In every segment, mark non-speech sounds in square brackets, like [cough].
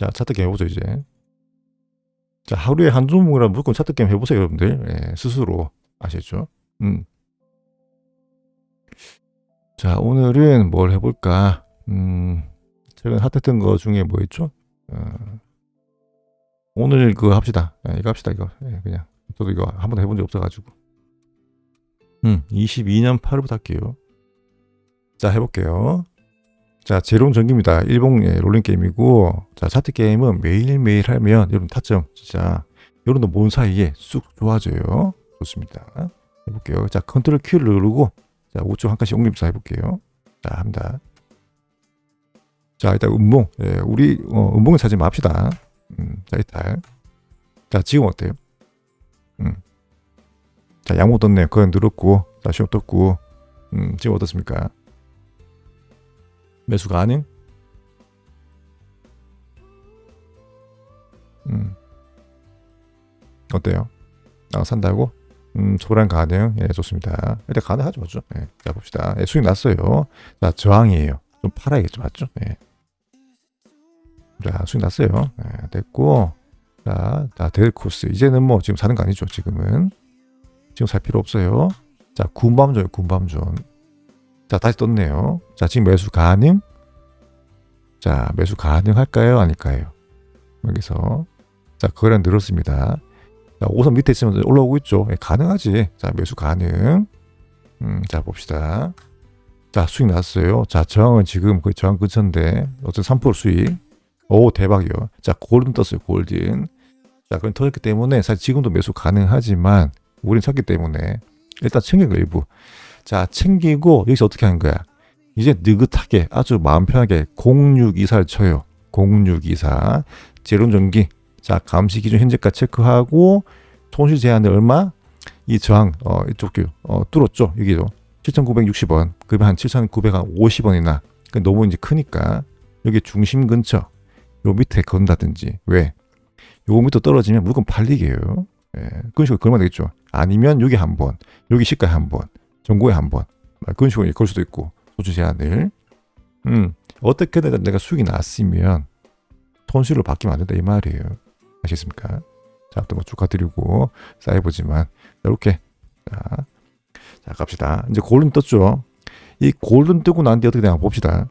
자, 차트 게임 해보죠, 이제. 자, 하루에 한 종목이라도 무조건 차트 게임 해보세요, 여러분들. 예, 스스로. 아시죠? 음. 자, 오늘은 뭘 해볼까? 음, 최근 핫했던 거 중에 뭐 있죠? 어, 오늘 그거 합시다. 예, 이거 합시다, 이거. 예, 그냥. 저도 이거 한 번도 해본 적 없어가지고. 음, 22년 8월부터 할게요. 자, 해볼게요. 자, 제롬 전기입니다. 일본 의 롤링 게임이고, 자, 차트 게임은 매일매일 하면 여러분 타점 진짜 여러분도 뭔 사이에 쑥 좋아져요. 좋습니다. 해볼게요. 자, 컨트롤 Q를 누르고, 자, 우측 한 칸씩 옮기면서 해볼게요. 자, 합니다. 자, 일단 음봉. 예, 우리, 어, 음봉을 찾지 맙시다. 음, 자, 일단. 자, 지금 어때요? 음. 자, 양모 떴네요. 그건 늘었고, 자, 시험 떴고, 음, 지금 어떻습니까? 매수 가능? 음. 어때요? 아, 산다고? 음, 초란 가능? 예, 좋습니다. 일단 가능하죠, 맞죠? 예, 자, 봅시다. 예, 수익 났어요. 자, 저항이에요. 좀 팔아야겠죠, 맞죠? 예. 자, 수익 났어요. 예, 됐고, 자, 자, 데드코스. 이제는 뭐, 지금 사는 거 아니죠, 지금은. 지금 살 필요 없어요. 자, 군밤존, 군밤존. 자, 다시 떴네요. 자, 지금 매수 가능? 자, 매수 가능할까요? 아닐까요? 여기서. 자, 거래량 늘었습니다. 자, 5선 밑에 있으면 올라오고 있죠. 예, 가능하지. 자, 매수 가능. 음, 자, 봅시다. 자, 수익 났어요. 자, 저항은 지금 거의 저항 근처인데, 어쨌든 3% 수익. 오, 대박이요. 자, 골든 떴어요, 골든. 자, 그럼 터졌기 때문에 사실 지금도 매수 가능하지만, 우린 샀기 때문에, 일단 챙겨 일부. 자, 챙기고, 여기서 어떻게 하는 거야? 이제 느긋하게, 아주 마음 편하게 0624를 쳐요. 0624. 제론전기. 자, 감시 기준 현재가 체크하고, 손실 제한을 얼마? 이 저항, 어, 이쪽, 어, 뚫었죠. 여기도. 7,960원. 그러면 한 7,950원이나. 너무 이제 크니까. 여기 중심 근처. 요 밑에 건다든지. 왜? 요 밑에 떨어지면 무조건 팔리게요. 예, 그런 식으로 걸면 되겠죠. 아니면 여기 한 번, 여기 시가에 한 번, 전고에 한 번. 그런 식으로 걸 수도 있고. 소주 제한을. 음, 어떻게든 내가 수익이 났으면 손실로 바뀌면 안 된다 이 말이에요. 아시겠습니까? 자, 또 뭐 축하드리고 쌓여보지만 이렇게 자, 자 갑시다. 이제 골든 떴죠. 이 골든 뜨고 난 뒤에 어떻게 되나 봅시다.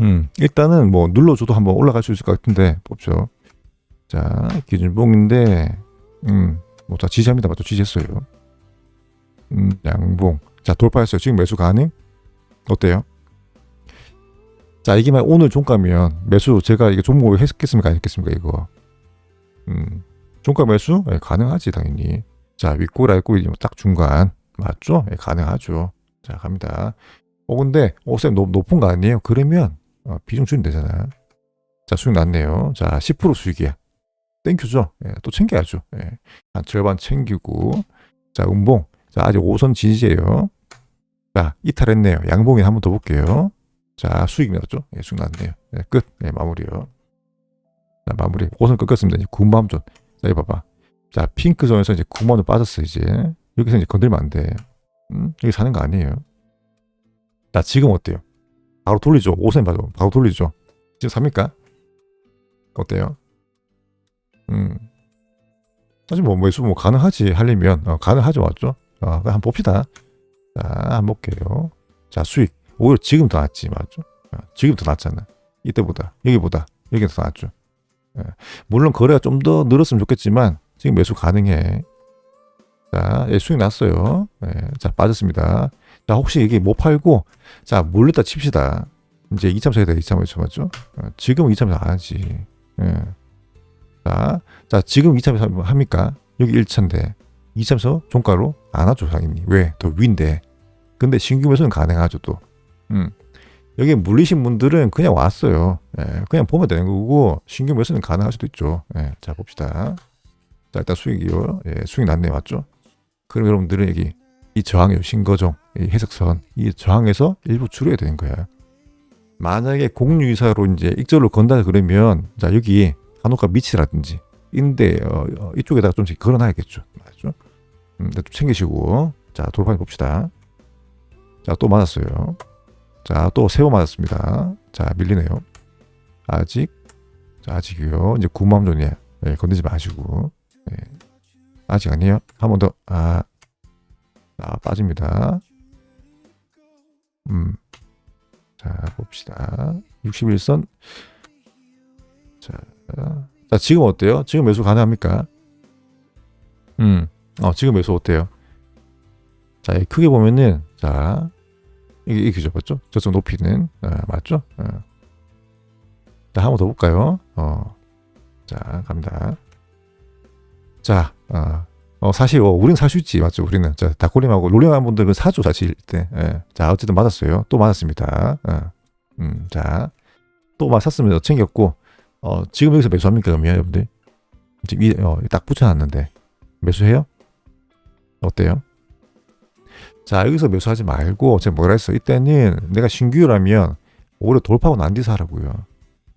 음, 일단은 뭐 눌러줘도 한번 올라갈 수 있을 것 같은데 뽑죠. 자, 기준봉인데, 음, 뭐다 지지합니다. 맞죠? 지지했어요. 음, 양봉. 자, 돌파했어요. 지금 매수 가능? 어때요? 자, 이게 만 오늘 종가면 매수 제가 이게 종목을 했겠습니까? 안 했겠습니까? 이거. 음, 종가 매수? 네, 가능하지, 당연히. 자, 윗골, 아랫골이 딱 중간. 맞죠? 네, 가능하죠. 자, 갑니다. 어, 근데, 어, 쌤, 너무 높은 거 아니에요? 그러면, 어, 비중 줄이면 되잖아. 자, 수익 났네요. 자, 10% 수익이야. 땡큐죠? 예, 또 챙겨야죠. 예. 한 절반 챙기고. 자, 음봉. 자, 아직 5선 지지예요. 자, 이탈했네요. 양봉이 한번 더 볼게요. 자, 수익 나왔죠? 예, 수익 났네요. 예, 끝. 예, 마무리요. 자, 마무리. 5선 끊겼습니다. 이제 9만 전. 자, 이 봐봐. 자, 핑크 존에서 이제 9만 원 빠졌어, 이제. 여기서 이제 건들면 안 돼. 음? 여기 사는 거 아니에요. 자, 지금 어때요? 바로 돌리죠. 5선 봐도 바로 돌리죠. 지금 삽니까? 어때요? 음. 사실 뭐 매수 뭐 가능하지 하려면 어, 가능하죠 맞죠? 어, 한번 봅시다. 자, 한번 볼게요. 자, 수익 오히려 지금 더 낫지 맞죠? 어, 지금 더 낫잖아. 이때보다 여기보다 여기가 더 낫죠. 예. 물론 거래가 좀 더 늘었으면 좋겠지만 지금 매수 가능해. 자, 예, 수익 났어요. 예, 자, 빠졌습니다. 자, 혹시 이게 못 팔고 자, 몰렸다 칩시다. 이제 2차 사야 돼. 2차 매수 맞죠? 어, 지금 2차 매수 안 하지. 예. 자, 자 지금 2차 매수 합니까? 여기 1차인데 2차 매수 종가로 안 하죠 당연히. 왜? 더 위인데. 근데 신규 매수는 가능하죠 또. 음. 여기 물리신 분들은 그냥 왔어요. 예, 그냥 보면 되는 거고 신규 매수는 가능할 수도 있죠. 예, 자 봅시다. 자 일단 수익이요. 예, 수익 났네 맞죠? 그럼 여러분들은 여기 이 저항이요 신거종 이 해석선 이 저항에서 일부 줄여야 되는 거야. 만약에 공유이사로 이제 익절로 건다 그러면 자 여기 한옥가 밑이라든지 인데 어, 어, 이쪽에다가 좀씩 걸어놔야겠죠. 맞죠? 음, 좀 챙기시고 자 돌파해 봅시다. 자 또 맞았어요. 자 또 세워 맞았습니다. 자 밀리네요. 아직 자, 아직이요. 이제 구맘존이에요. 예, 건드지 마시고. 예. 아직 아니에요. 한 번 더. 아, 자, 빠집니다. 음. 자, 봅시다. 61선. 자, 자, 지금 어때요? 지금 매수 가능합니까? 음, 어, 지금 매수 어때요? 자, 이 크게 보면은, 자, 이게, 이게 그죠, 맞죠? 저쪽 높이는, 아, 맞죠? 어. 자, 한 번 더 볼까요? 어, 자, 갑니다. 자, 어, 어, 사실, 어, 우리는 살수 있지, 맞죠? 우리는. 자, 닭골림하고 롤링한 분들은 사죠, 사실 때. 예. 자, 어쨌든 맞았어요. 또 맞았습니다. 어. 음, 자, 또 맞았으면 챙겼고, 어, 지금 여기서 매수합니까, 그러면 여러분들? 지금 이, 어, 딱 붙여놨는데. 매수해요? 어때요? 자, 여기서 매수하지 말고, 제가 뭐라 했어? 이때는 내가 신규라면, 오히려 돌파하고 난 뒤 사라고요.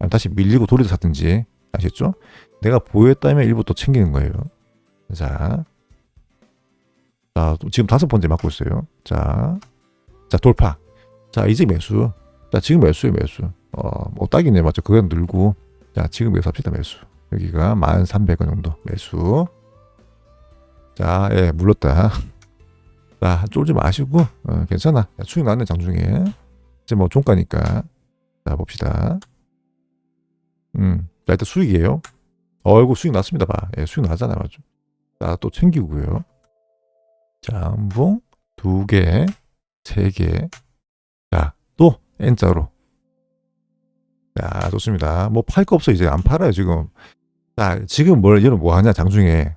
다시 밀리고 돌려서 샀든지. 아셨죠? 내가 보였다면 일부 또 챙기는 거예요. 자. 자, 또 지금 다섯 번째 맞고 있어요. 자. 자, 돌파. 자, 이제 매수. 자, 지금 매수에 매수. 어, 뭐 딱이네. 맞죠? 그건 늘고. 자, 지금 매수합시다. 매수. 여기가 1,300원 정도 매수. 자, 예, 물렀다. 자, 쫄지 마시고, 어, 괜찮아. 야, 수익 나네, 장중에. 이제 뭐 종가니까. 자, 봅시다. 음, 자, 일단 수익이에요. 어이구, 수익 났습니다. 봐. 예, 수익 나잖아요. 맞죠? 자, 또 챙기고요. 자, 음봉 두 개, 세 개. 자, 또 N자로. 자, 좋습니다. 뭐 팔 거 없어 이제 안 팔아요 지금. 자, 지금 뭘 여러분 뭐 하냐 장중에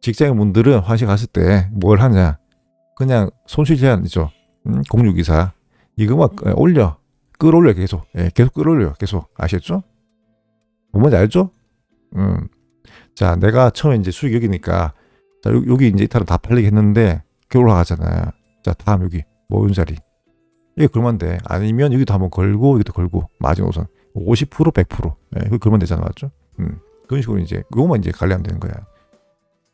직장인분들은 화실 갔을 때 뭘 하냐? 그냥 손실 제한이죠. 음, 0624 이거만 어, 올려 끌어올려 계속 예, 계속 끌어올려 계속 아셨죠? 뭔지 알죠? 음. 자, 내가 처음에 이제 수익 여기니까 자, 요- 여기 이제 이탈은 다 했는데 이렇게 올라가잖아요. 자, 다음 여기 모은 자리. 이게 걸면 돼. 아니면 여기도 한번 걸고 여기도 걸고 마지노선 50% 100% 예, 그 걸면 되잖아, 맞죠? 음. 그런 식으로 이제 그것만 이제 관리하면 되는 거야.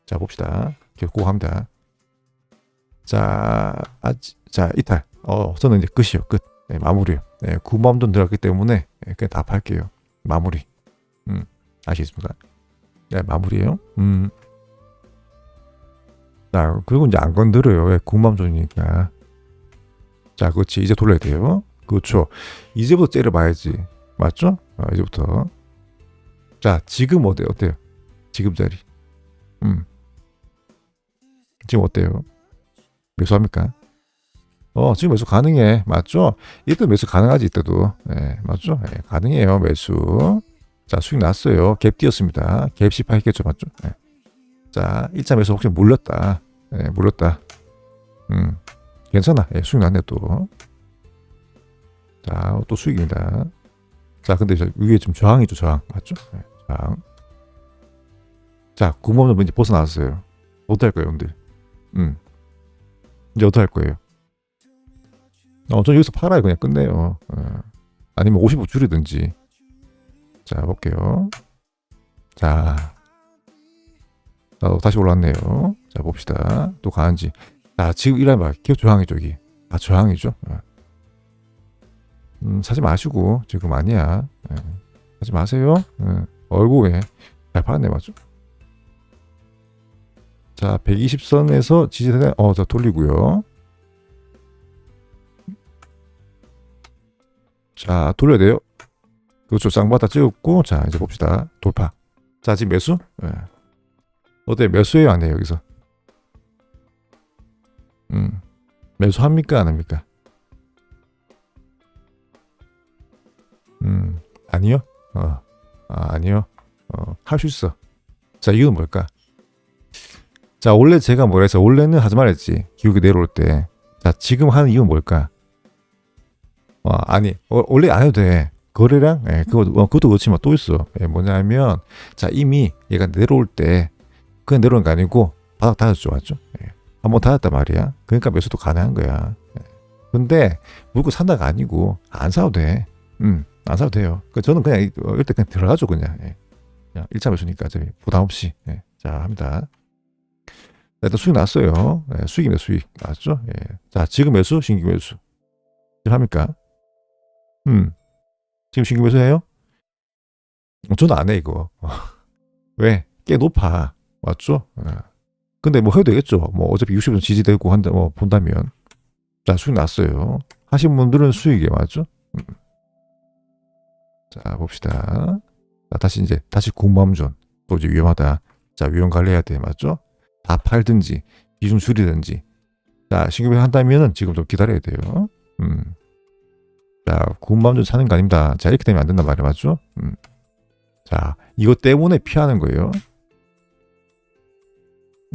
자, 봅시다. 고 합니다. 자, 아, 자, 이탈. 어, 저는 이제 끝이요. 끝. 네, 마무리요. 네, 9만 돈 들어갔기 때문에 예, 그냥 다 팔게요. 마무리. 음, 아시겠습니까? 네, 마무리예요. 음. 자, 그리고 이제 안 건드려요. 왜 9만 돈이니까. 자, 그렇지. 이제 돌려야 돼요. 그렇죠. 이제부터 째려봐야지. 맞죠? 어, 이제부터. 자, 지금 어때요? 어때요? 지금 자리. 음. 지금 어때요? 매수합니까? 어, 지금 매수 가능해. 맞죠? 이때 매수 가능하지, 이때도. 예, 맞죠? 예, 가능해요, 매수. 자, 수익 났어요. 갭 띄었습니다. 갭 18 했겠죠, 맞죠? 예. 자, 1차 매수 혹시 물렸다. 예, 물렸다. 음, 괜찮아. 예, 수익 났네, 또. 자, 또 수익입니다. 자, 근데 저 위에 좀 저항이죠, 저항. 맞죠? 예, 저항. 자, 구멍을 이제 벗어나왔어요. 어떡할 거예요, 여러분들? 음. 이제 어떡할 거예요? 어, 저 여기서 팔아요. 그냥 끝내요. 어. 아니면 50% 줄이든지. 자, 볼게요. 자. 어, 다시 올랐네요. 자, 봅시다. 또 가는지. 자, 지금 이란 말, 기업 저항이죠, 여기. 아, 저항이죠. 어. 음, 사지 마시고, 지금 아니야. 예. 하지 마세요. 예. 얼굴에 잘 팔았네, 맞죠? 자, 120선에서 지지대, 어, 자, 돌리고요. 자, 돌려야 돼요. 그렇죠. 쌍바닥 찍었고, 자, 이제 봅시다. 돌파. 자, 지금 매수? 예. 어때? 매수해요? 안 해요? 여기서? 음. 매수합니까? 안 합니까? 음. 아니요? 어. 아, 아니요. 어, 할 수 있어. 자, 이건 뭘까? 자, 원래 제가 뭐라 해서 원래는 하지 말랬지. 기록이 내려올 때. 자, 지금 하는 이유는 뭘까? 어, 아니, 어, 원래 안 해도 돼. 거래량? 예, 그거, 어, 그것도 그렇지만 또 있어. 예, 뭐냐면, 자, 이미 얘가 내려올 때, 그냥 내려오는 게 아니고, 바닥 닫았죠, 맞죠? 예, 한번 닫았단 말이야. 그러니까 매수도 가능한 거야. 예. 근데, 물고 산다가 아니고, 안 사도 돼. 음, 안 사도 돼요. 그 저는 그냥, 이- 어, 그냥 들어가죠, 그냥. 예. 그냥 1차 매수니까, 어차피 부담 없이. 예. 자, 합니다. 자, 일단 수익 났어요. 예, 수익입니다, 수익. 맞죠? 예. 자, 지금 매수, 신규 매수. 지금 합니까? 음. 지금 신규 매수 해요? 어, 저는 안 해 이거. [laughs] 왜? 꽤 높아. 맞죠? 예. 근데 뭐 해도 되겠죠. 뭐 어차피 60점 지지되고 한다 뭐 본다면 자 수익 났어요. 하신 분들은 수익이 맞죠? 음. 자 봅시다. 자, 다시 이제 다시 공모함존 또 이제 위험하다. 자 위험 관리해야 돼 맞죠? 다 팔든지 비중 줄이든지 자 신규배 한다면은 지금 좀 기다려야 돼요. 음. 자 공모함존 사는 거 아닙니다. 자 이렇게 되면 안 된단 말이야 맞죠? 음. 자 이것 때문에 피하는 거예요.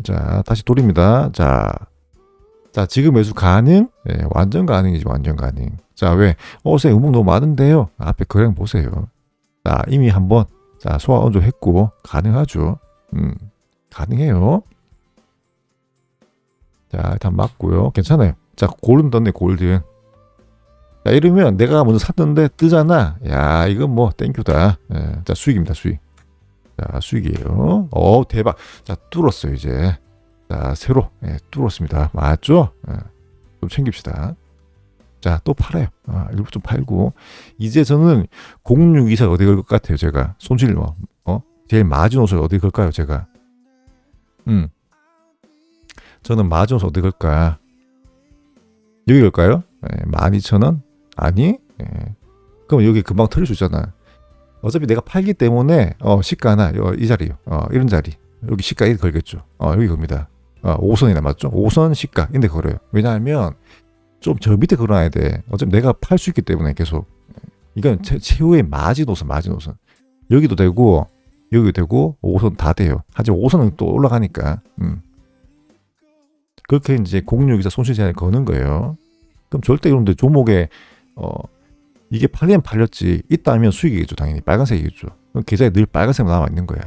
자, 다시 돌립니다. 자, 자, 지금 매수 가능? 네, 완전 가능이지, 완전 가능. 자, 왜? 어제 음악 너무 많은데요. 앞에 그냥 보세요. 자, 이미 한번, 자, 소화 언조 했고, 가능하죠. 음, 가능해요. 자, 일단 맞고요. 괜찮아요. 자, 골든 떴네, 골든. 자, 이러면 내가 먼저 샀는데 뜨잖아. 야, 이건 뭐, 땡큐다. 예, 자, 수익입니다, 수익. 자, 수익이에요. 어, 대박. 자, 뚫었어요, 이제. 자, 새로 예, 뚫었습니다. 맞죠? 예, 좀 챙깁시다. 자, 또 팔아요. 아, 일부 좀 팔고. 이제 저는 0624 어디 걸 것 같아요, 제가. 손실, 뭐, 어? 제일 마지노선 어디 걸까요, 제가? 음. 저는 마지노선 어디 걸까? 여기 걸까요? 예, 12,000원? 아니? 예. 그럼 여기 금방 있잖아. 어차피 내가 팔기 때문에 어 시가나 어, 이 자리 어 이런 자리 여기 시가 이 걸겠죠. 어 여기 겁니다. 어 5선이나 맞죠? 5선 시가 인데 걸어요. 왜냐하면 좀 저 밑에 걸어놔야 돼. 어차피 내가 팔 수 있기 때문에 계속 이건 최, 최후의 마지노선 마지노선 여기도 되고 여기도 되고 5선 다 돼요. 하지만 5선은 또 올라가니까 음. 그렇게 이제 공유기사 손실 제한을 거는 거예요. 그럼 절대 여러분들 종목에 어 이게 팔리면 팔렸지 있다면 수익이겠죠 당연히. 빨간색이겠죠. 그럼 계좌에 늘 빨간색만 남아 있는 거야.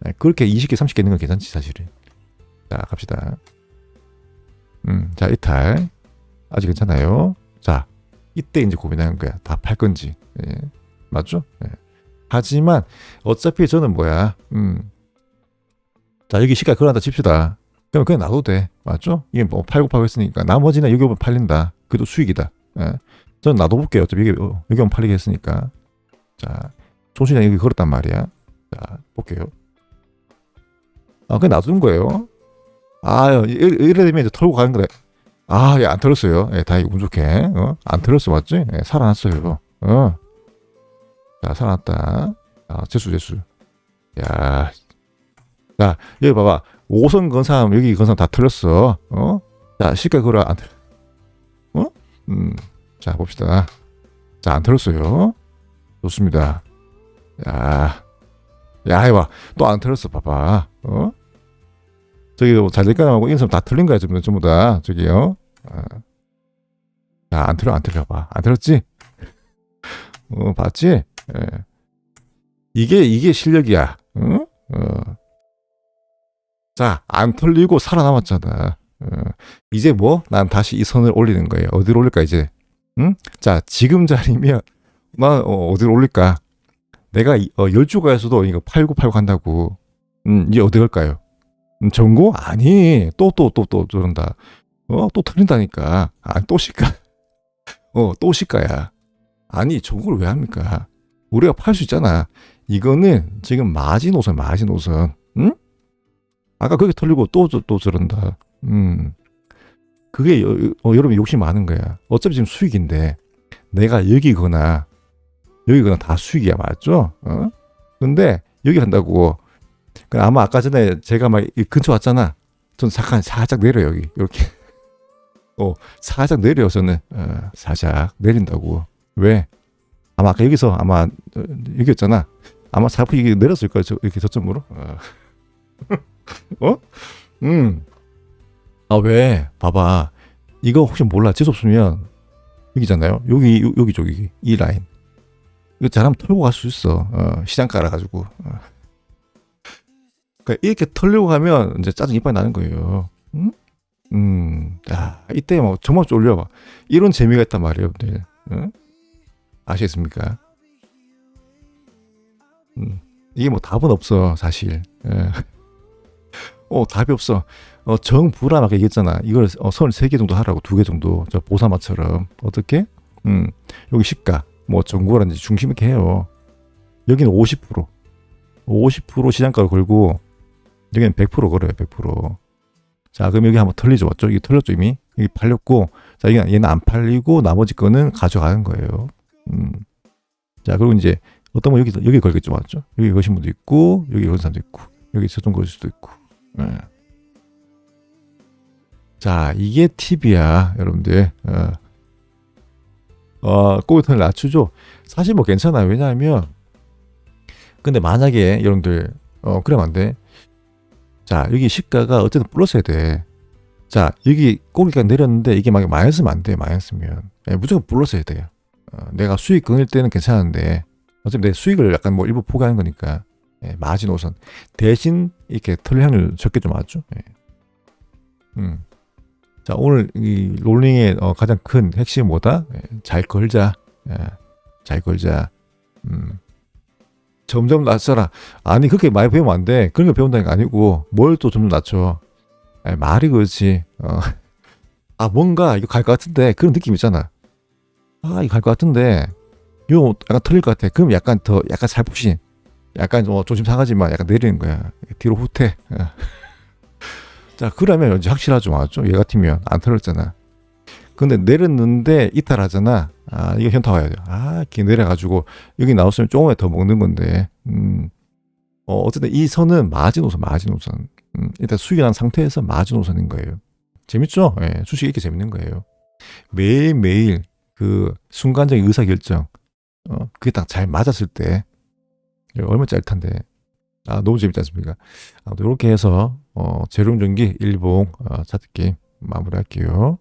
네, 그렇게 20개 30개 있는 건 괜찮지 사실은. 자 갑시다. 음 자 이탈. 아직 괜찮아요. 자 이때 이제 고민하는 거야. 다 팔 건지. 예. 맞죠? 예. 하지만 어차피 저는 뭐야? 음 자 여기 시가 그러다 칩시다 그럼 그냥 놔도 돼 맞죠 이게 뭐 팔고 팔고 했으니까 나머지는 여기 오면 팔린다 그래도 수익이다 예. 저는 놔둬볼게요. 어차피 이게 어, 여기 오면 팔리게 했으니까. 자, 손실량 여기 걸었단 말이야. 자, 볼게요. 아, 그냥 놔두는 거예요. 아, 이래 되면 이제 털고 가는 거래. 아, 예, 안 털었어요. 예, 다행히 운 좋게. 어? 안 털었어, 맞지? 예, 살아났어요. 어. 자, 살아났다. 아, 재수, 재수. 야. 자, 여기 봐봐. 5선 건 사람, 여기 건 사람 다 털었어. 어? 자, 시가 걸어, 안 털. 어? 음. 자, 봅시다. 자, 안 틀었어요. 좋습니다. 야, 야, 해봐. 또 안 틀었어, 봐봐. 어? 저기 뭐잘 될까 하고 인성 다 틀린 거야, 전부, 전부 다. 저기요. 아. 야, 안 틀어, 안 틀려 봐. 안 틀었지? 어, 봤지? 예. 이게, 이게 실력이야. 어? 어. 자, 안 털리고 살아남았잖아. 어. 이제 뭐? 난 다시 이 선을 올리는 거예요. 어디로 올릴까, 이제? 응? 자, 지금 자리면 나 어, 디로 올릴까? 내가 어, 열주가에서도 이거 팔고 팔고 한다고. 음, 이제 어디 갈까요? 음, 전고? 아니, 또 또 또 또 저런다. 어, 또 틀린다니까. 아, 또 시가. [laughs] 어, 또 시가야. 아니, 전고를 왜 합니까? 우리가 팔 수 있잖아. 이거는 지금 마지노선, 마지노선. 응? 아까 그게 털리고 또, 또 저런다. 음. 그게 여, 어, 여러분 욕심 많은 거야. 어차피 지금 수익인데 내가 여기거나 여기거나 다 수익이야 맞죠? 어? 근데 여기 간다고 아마 아까 전에 제가 막 근처 왔잖아. 전 잠깐 살짝 내려 여기 이렇게 어 살짝 내려 저는 어, 살짝 내린다고 왜? 아마 아까 여기서 아마 어, 여기였잖아. 아마 살짝 이게 내렸을 거야 저, 이렇게 저점으로. 어? [laughs] 어? 음. 아, 왜? 봐봐. 이거 혹시 몰라. 재수 없으면 여기잖아요. 여기, 여기, 저기, 이 라인. 이거 잘하면 털고 갈 수 있어. 어, 시장 깔아가지고. 어. 그러니까 이렇게 털려고 가면 이제 짜증 이빨 나는 거예요. 음? 음, 야, 이때 뭐 정말 쫄려봐. 이런 재미가 있단 말이에요, 여러분들. 어? 아시겠습니까? 음, 이게 뭐 답은 없어, 사실. 예. 어, 답이 없어. 어, 정부라 막 얘기했잖아. 이걸 어, 선을 세 개 정도 하라고 두 개 정도. 저 보사마처럼. 어떻게? 음, 여기 시가. 뭐 정부라든지 중심 있게 해요. 여기는 50%. 50% 시장가를 걸고 여기는 100% 걸어요. 100%. 자, 그럼 여기 한번 털리죠. 맞죠? 이게 털렸죠, 이미. 여기 팔렸고, 자, 이게 얘는 안 팔리고 나머지 거는 가져가는 거예요. 음. 자, 그리고 이제 어떤 분 여기 여기 걸겠죠, 맞죠? 여기 거신 분도 있고, 여기 거신 사람도 있고, 여기 저좀 걸 수도 있고. 예. 자, 이게 팁이야, 여러분들. 어. 어, 꼬리턴을 낮추죠. 사실 뭐 괜찮아요. 왜냐하면 근데 만약에 여러분들 어 그러면 안 돼. 자 여기 시가가 어쨌든 플러스야 돼. 자 여기 꼬리가 내렸는데 이게 막 마이너스면 안 돼. 마이너스면 예, 무조건 플러스야 돼요. 어, 내가 수익 끊을 때는 괜찮은데 어차피 내 수익을 약간 뭐 일부 포기하는 거니까 예, 마진 우선 대신 이렇게 털량을 적게 좀 하죠. 예. 음. 자 오늘 이 롤링의 어, 가장 큰 핵심이 뭐다? 예, 잘 걸자. 예, 잘 걸자. 음. 점점 낮춰라. 아니 그렇게 많이 배우면 안 돼. 그런 거 배운다는 게 아니고 뭘 또 점점 낮춰. 아니, 말이 그렇지. 어. 아 뭔가 이거 갈 것 같은데 그런 느낌 있잖아. 아 이거 갈 것 같은데 이거 약간 틀릴 것 같아. 그럼 약간 더 약간 살포시. 약간 좀 조심 상하지만 약간 내리는 거야. 뒤로 후퇴. 어. 자 그러면 이제 확실하죠 맞죠? 얘 같으면 안 틀렸잖아. 근데 내렸는데 이탈하잖아. 아 이거 현타 와야 돼. 아 이렇게 내려가지고 여기 나왔으면 조금에 더 먹는 건데. 음. 어 어쨌든 이 선은 마지노선 마지노선. 음, 일단 수익이 난 상태에서 마지노선인 거예요. 재밌죠? 예, 주식 이렇게 재밌는 거예요. 매일 매일 그 순간적인 의사 결정. 어 그게 딱 잘 맞았을 때 얼마 짜릿한데 아 너무 재밌지 않습니까? 아무튼 이렇게 해서 어 재롱전기 일봉 어, 차트 게임 마무리할게요.